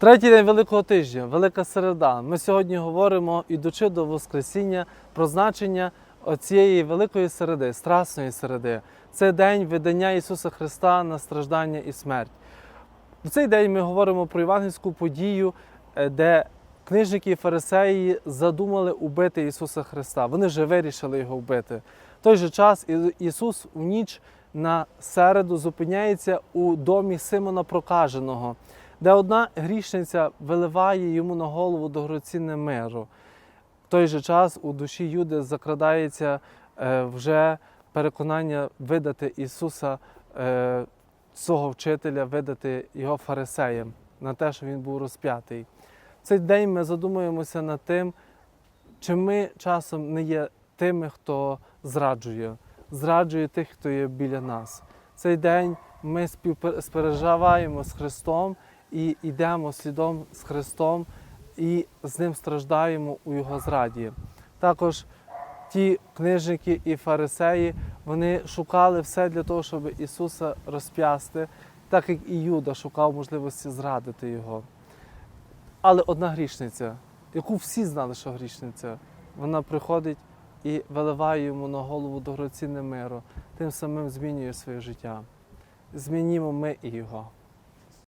Третій день Великого тижня, Велика Середа. Ми сьогодні говоримо, ідучи до Воскресіння, про значення цієї великої середи, страсної середи. Це день видання Ісуса Христа на страждання і смерть. В цей день ми говоримо про євангельську подію, е, де книжники і фарисеї задумали убити Ісуса Христа. Вони вже вирішили його вбити. В той же час Ісус у ніч на середу зупиняється у домі Симона Прокаженого, де одна грішниця виливає йому на голову дорогоцінне миру. В той же час у душі Юди закрадається е, вже переконання видати Ісуса, е, свого вчителя, видати його фарисеям на те, що він був розп'ятий. В цей день ми задумуємося над тим, чи ми часом не є тими, хто зраджує, зраджує тих, хто є біля нас. Цей день ми співпереживаємо з Христом і йдемо слідом з Христом і з ним страждаємо у Його зраді. Також ті книжники і фарисеї вони шукали все для того, щоб Ісуса розп'ясти, так як і Юда шукав можливості зрадити Його. Але одна грішниця, яку всі знали, що грішниця, вона приходить і виливає йому на голову дорогоцінне миру, тим самим змінює своє життя. Змінімо ми і його.